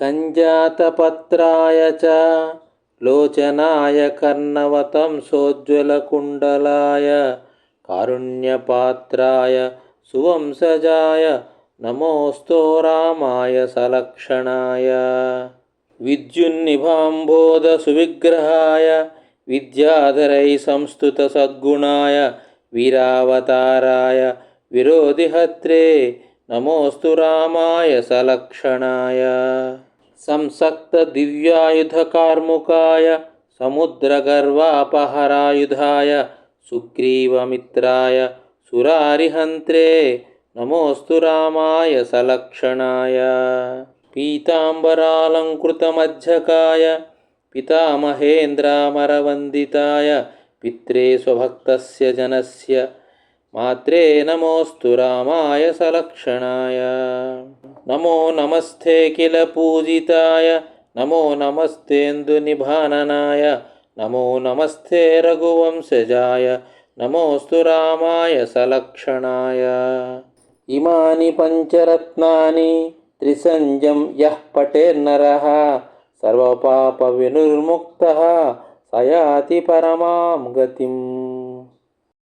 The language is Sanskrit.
कञ्जातपत्राय च लोचनाय कर्णवतं सोज्ज्वलकुण्डलाय कारुण्यपात्राय सुवंशजाय नमोऽस्तो रामाय सलक्षणाय विद्युन्निभाम्बोधसुविग्रहाय विद्याधरैः संस्तुतसद्गुणाय वीरावताराय विरोधिहत्रे नमोऽस्तु रामाय सलक्षणाय संसक्तदिव्यायुधकार्मुकाय समुद्रगर्वापहरायुधाय सुग्रीवमित्राय सुरारिहन्त्रे नमोऽस्तु रामाय सलक्षणाय। पीताम्बरालङ्कृतमज्झकाय पितामहेन्द्रामरवन्दिताय पित्रे स्वभक्तस्य जनस्य मात्रे नमोऽस्तु रामाय सलक्षणाय। नमो नमस्ते किल पूजिताय। नमो नमस्तेन्दुनिभाननाय नमो नमस्ते रघुवंशजाय। नमोऽस्तु रामाय सलक्षणाय। इमानि पञ्चरत्नानि त्रिसञ्जं यः पटेर्नरः सर्वपापविनिर्मुक्तः। स याति परमां गतिम्